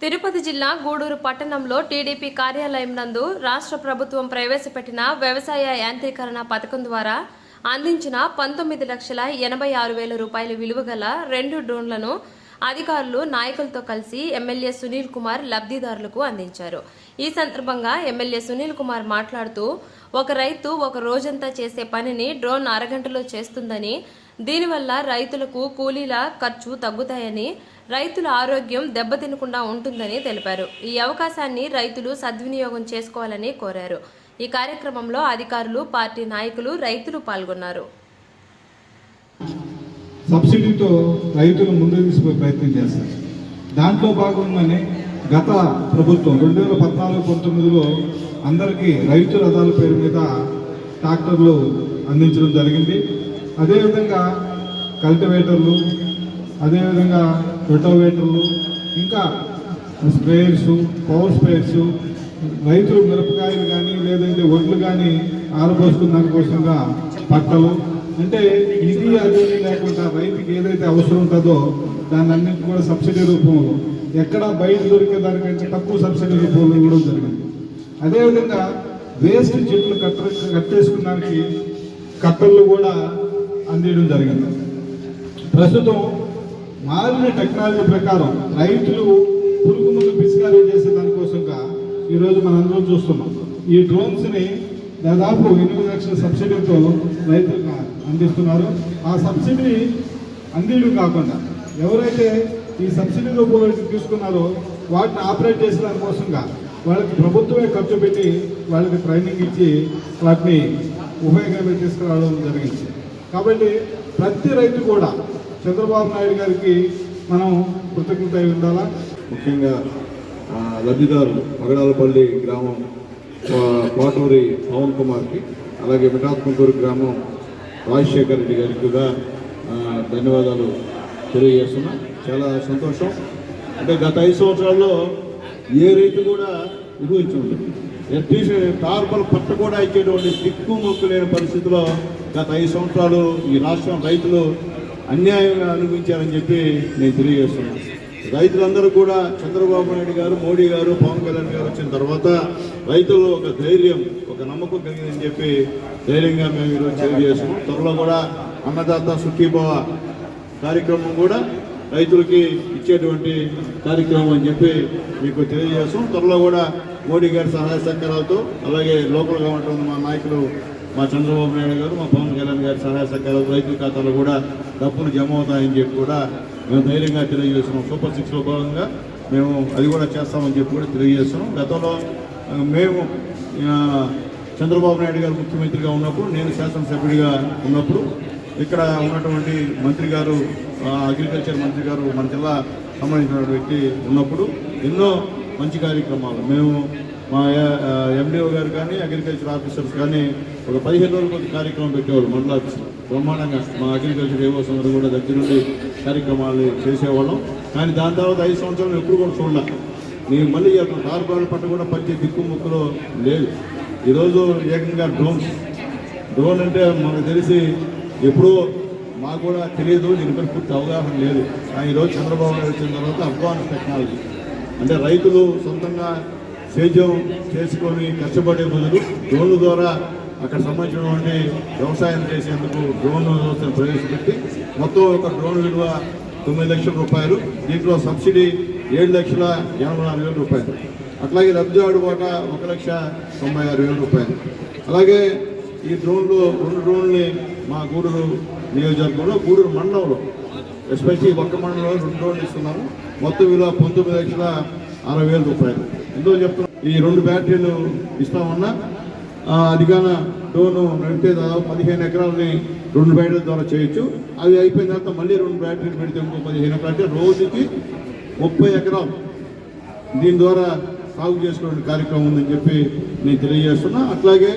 తిరుపతి జిల్లా గూడూరు పట్టణంలో టీడీపీ కార్యాలయం నందు రాష్ట్ర ప్రభుత్వం ప్రవేశపెట్టిన వ్యవసాయ యాంత్రీకరణ పథకం ద్వారా అందించిన పంతొమ్మిది లక్షల ఎనభై ఆరు వేల రూపాయల విలువ గల రెండు డ్రోన్లను అధికారులు నాయకులతో కలిసి ఎమ్మెల్యే సునీల్ కుమార్ లబ్ధిదారులకు అందించారు. ఈ సందర్భంగా ఎమ్మెల్యే సునీల్ కుమార్ మాట్లాడుతూ ఒక రైతు ఒక రోజంతా చేసే పనిని డ్రోన్ అరగంటలో చేస్తుందని దీనివల్ల రైతులకు కూలీల ఖర్చు తగ్గుతాయని రైతుల ఆరోగ్యం దెబ్బతినకుండా ఉంటుందని తెలిపారు. ఈ అవకాశాన్ని రైతులు సద్వినియోగం చేసుకోవాలని కోరారు. ఈ కార్యక్రమంలో అధికారులు పార్టీ నాయకులు రైతులు పాల్గొన్నారు. సబ్సిడీతో రైతులు ముందు తీసుకునే ప్రయత్నం చేస్తారు. దాంట్లో భాగంగానే గత ప్రభుత్వం రెండు వేల పద్నాలుగు పంతొమ్మిదిలో అందరికీ రైతు రథాల పేరు మీద ట్రాక్టర్లు అందించడం జరిగింది. అదేవిధంగా కల్టివేటర్లు అదేవిధంగా రొటోవేటర్లు ఇంకా స్ప్రేయర్స్ పవర్ స్ప్రేయర్స్ రైతులు మిరపకాయలు కానీ లేదంటే ఒడ్లు కానీ ఆరబోసుకున్న దానికోసంగా పట్టలు అంటే ఇది అది లేకుండా రైతుకి ఏదైతే అవసరం ఉంటుందో దాన్ని అన్నింటి కూడా సబ్సిడీ రూపంలో ఎక్కడ బయట దొరికే దానికంటే తక్కువ సబ్సిడీ రూపంలో ఇవ్వడం జరిగింది. అదేవిధంగా వేస్ట్ చెట్లు కట్ట కట్టేసుకున్నానికి కట్టలు కూడా అందించడం జరిగింది. ప్రస్తుతం మారిన టెక్నాలజీ ప్రకారం రైతులు పురుగు ముందు పిచికారీ చేసే దానికోసంగా ఈరోజు మనందరం చూస్తున్నాం. ఈ డ్రోన్స్ని దాదాపు ఎనిమిది లక్షల సబ్సిడీతో రైతులకు అందిస్తున్నారు. ఆ సబ్సిడీ అందించడం కాకుండా ఎవరైతే ఈ సబ్సిడీ రూపంలో తీసుకున్నారో వాటిని ఆపరేట్ చేసే దానికోసంగా వాళ్ళకి ప్రభుత్వమే ఖర్చు పెట్టి వాళ్ళకి ట్రైనింగ్ ఇచ్చి వాటిని ఉపయోగంగా తీసుకురావడం జరిగింది. కాబట్టి ప్రతి రైతు కూడా చంద్రబాబు నాయుడు గారికి మనం కృతజ్ఞత అయి ఉండాలా? ముఖ్యంగా లబ్ధిదారు లబ్ధిదారులు మగడాలపల్లి గ్రామం కోటూరి పవన్ కుమార్కి అలాగే మిఠాత్మకూరు గ్రామం రాజశేఖర్ రెడ్డి గారికి కూడా ధన్యవాదాలు తెలియజేస్తున్నా. చాలా సంతోషం. అంటే గత ఐదు సంవత్సరాల్లో ఏ రైతు కూడా ఊహించండి అట్లీస్ట్ టార్పల్ పట్టు కూడా ఇచ్చేటువంటి దిక్కు మొక్కు లేని పరిస్థితిలో గత ఐదు సంవత్సరాలు ఈ రాష్ట్రం రైతులు అన్యాయంగా అనుభవించారని చెప్పి నేను తెలియజేస్తున్నాను. రైతులందరూ కూడా చంద్రబాబు నాయుడు గారు మోడీ గారు పవన్ కళ్యాణ్ గారు వచ్చిన తర్వాత రైతులు ఒక ధైర్యం ఒక నమ్మకం కలిగిందని చెప్పి ధైర్యంగా మేము ఈరోజు తెలియజేస్తున్నాం. త్వరలో కూడా అన్నదాత సుఖీభవ కార్యక్రమం కూడా రైతులకి ఇచ్చేటువంటి కార్యక్రమం అని చెప్పి మీకు తెలియజేస్తాం త్వరలో కూడా మోడీ గారి సహాయ సహకారాలతో అలాగే లోకల్గా ఉన్నటువంటి మా నాయకులు మా చంద్రబాబు నాయుడు గారు మా పవన్ కళ్యాణ్ గారి సహాయ సహకారాలు రైతుల ఖాతాలో కూడా డబ్బులు జమ అవుతాయని చెప్పి కూడా మేము ధైర్యంగా తెలియజేస్తున్నాం. సూపర్ సిక్స్లో భాగంగా మేము అది కూడా చేస్తామని చెప్పి కూడా తెలియజేస్తున్నాం. గతంలో మేము చంద్రబాబు నాయుడు గారు ముఖ్యమంత్రిగా ఉన్నప్పుడు నేను శాసనసభ్యుడిగా ఉన్నప్పుడు ఇక్కడ ఉన్నటువంటి మంత్రి గారు అగ్రికల్చర్ మంత్రి గారు మన జిల్లా సంబంధించిన వ్యక్తి ఉన్నప్పుడు ఎన్నో మంచి కార్యక్రమాలు. మేము మా ఎండిఓ గారు కానీ అగ్రికల్చర్ ఆఫీసర్స్ కానీ ఒక పదిహేను రోజుల కొద్ది కార్యక్రమం పెట్టేవాళ్ళు మండల ఆఫీసులో. బ్రహ్మాండంగా మా అగ్రికల్చర్ ఏవోస్ అందరూ కూడా దగ్గర నుండి కార్యక్రమాలు చేసేవాళ్ళం. కానీ దాని తర్వాత ఐదు సంవత్సరాలు ఎప్పుడు కూడా చూడలే. నేను మళ్ళీ అక్కడ కార్పొరేట్ పట్ట కూడా పచ్చే దిక్కు ముక్కులో లేదు. ఈరోజు ఏకంగా డ్రోన్స్. డ్రోన్ అంటే మనకు తెలిసి ఎప్పుడూ మాకు కూడా తెలియదు. దీనిపై పూర్తి అవగాహన లేదు. కానీ ఈరోజు చంద్రబాబు నాయుడు వచ్చిన తర్వాత అడ్వాన్స్ టెక్నాలజీ. అంటే రైతులు సొంతంగా సేద్యం చేసుకొని కష్టపడే బదులు డ్రోన్ల ద్వారా అక్కడ సంబంధించినటువంటి వ్యవసాయం చేసేందుకు డ్రోన్ వ్యవస్థను ప్రవేశపెట్టి మొత్తం ఒక డ్రోన్ విలువ తొమ్మిది లక్షల రూపాయలు దీంట్లో సబ్సిడీ ఏడు లక్షల ఎనభై నాలుగు వేల రూపాయలు. అట్లాగే లబ్ధిదారుడు కూడా ఒక లక్ష తొంభై ఆరు వేల రూపాయలు. అలాగే ఈ డ్రోన్లు రెండు డ్రోన్లని మా గూడూరు నియోజకవర్గంలో గూడూరు మండలంలో ఎస్పెషల్లీ ఒక్క మండలంలో రెండు రోడ్లు ఇస్తున్నాము. మొత్తం విలువ పంతొమ్మిది లక్షల అరవై వేల రూపాయలు. ఎందుకు చెప్తున్నా ఈ రెండు బ్యాటరీలు ఇస్తామన్నా అదిగాన అది కాన నడిపితే దాదాపు పదిహేను ఎకరాలని రెండు బ్యాటరీల ద్వారా చేయొచ్చు. అవి అయిపోయిన తర్వాత మళ్ళీ రెండు బ్యాటరీలు పెడితే ఇంకో పదిహేను ఎకరాలు. అంటే రోజుకి ముప్పై ఎకరాలు దీని ద్వారా సాగు చేసుకునే కార్యక్రమం ఉందని చెప్పి నేను తెలియజేస్తున్నా. అట్లాగే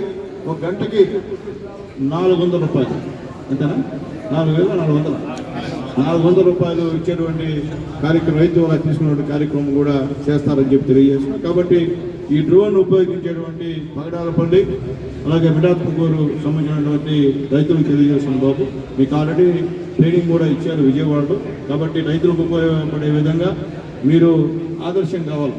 ఒక గంటకి నాలుగు వందల రూపాయలు. అంతేనా? నాలుగు వేల నాలుగు వందల. నాలుగు వందల రూపాయలు ఇచ్చేటువంటి కార్యక్రమం రైతు ద్వారా తీసుకున్నటువంటి కార్యక్రమం కూడా చేస్తారని చెప్పి తెలియజేస్తున్నాం. కాబట్టి ఈ డ్రోన్ ఉపయోగించేటువంటి పగడాలపల్లి అలాగే మిఠాత్మకూరు సంబంధించినటువంటి రైతులకు తెలియజేస్తున్నాం బాబు. మీకు ఆల్రెడీ ట్రైనింగ్ కూడా ఇచ్చారు విజయవాడలో. కాబట్టి రైతులకు ఉపయోగపడే విధంగా మీరు ఆదర్శం కావాలి.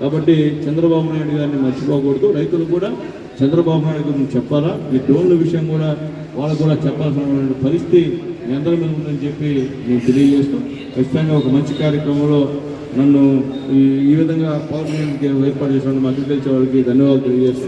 కాబట్టి చంద్రబాబు నాయుడు గారిని మర్చిపోకూడదు. రైతులు కూడా చంద్రబాబు నాయుడు గురించి చెప్పాలా? ఈ డ్రోన్ల విషయం కూడా వాళ్ళకు కూడా చెప్పాల్సిన పరిస్థితి మీ అందరి మీద ఉందని చెప్పి నేను తెలియజేస్తూ ఖచ్చితంగా ఒక మంచి కార్యక్రమంలో నన్ను ఈ విధంగా పవర్ ఏర్పాటు చేసిన మా అగ్రికల్చర్ వాళ్ళకి ధన్యవాదాలు తెలియజేస్తున్నాను.